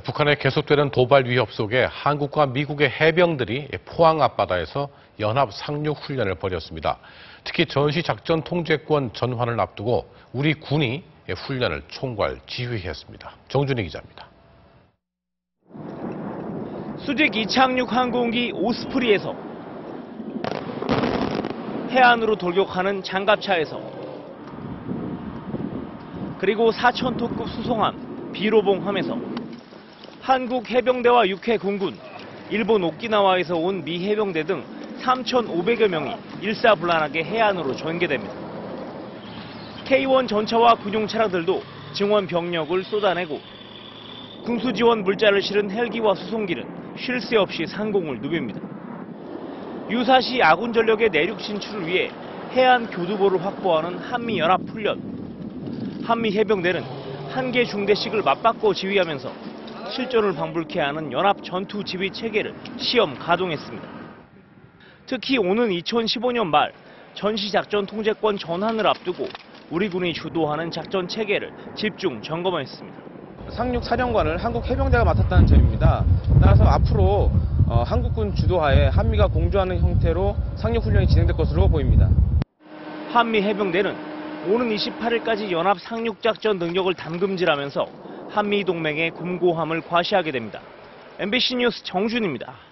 북한의 계속되는 도발 위협 속에 한국과 미국의 해병들이 포항 앞바다에서 연합 상륙 훈련을 벌였습니다. 특히 전시 작전 통제권 전환을 앞두고 우리 군이 훈련을 총괄 지휘했습니다. 정준희 기자입니다. 수직 이착륙 항공기 오스프리에서 해안으로 돌격하는 장갑차에서 그리고 4천톤급 수송함 비로봉함에서 한국 해병대와 육해 공군, 일본 오키나와에서 온 미 해병대 등 3,500여 명이 일사불란하게 해안으로 전개됩니다. K1 전차와 군용 차량들도 증원 병력을 쏟아내고 군수 지원 물자를 실은 헬기와 수송기는 쉴 새 없이 상공을 누빕니다. 유사시 아군 전력의 내륙 진출을 위해 해안 교두보를 확보하는 한미 연합 훈련. 한미 해병대는 한 개 중대씩을 맞바꿔 지휘하면서 실전을 방불케 하는 연합 전투 지휘 체계를 시험 가동했습니다. 특히 오는 2015년 말 전시 작전 통제권 전환을 앞두고 우리 군이 주도하는 작전 체계를 집중 점검했습니다. 상륙 사령관을 한국 해병대가 맡았다는 점입니다. 따라서 앞으로 어, 한국군 주도하에 한미가 공조하는 형태로 상륙 훈련이 진행될 것으로 보입니다. 한미 해병대는 오는 28일까지 연합 상륙 작전 능력을 담금질하면서 한미 동맹의 곰고함을 과시하게 됩니다. MBC 뉴스 정준입니다.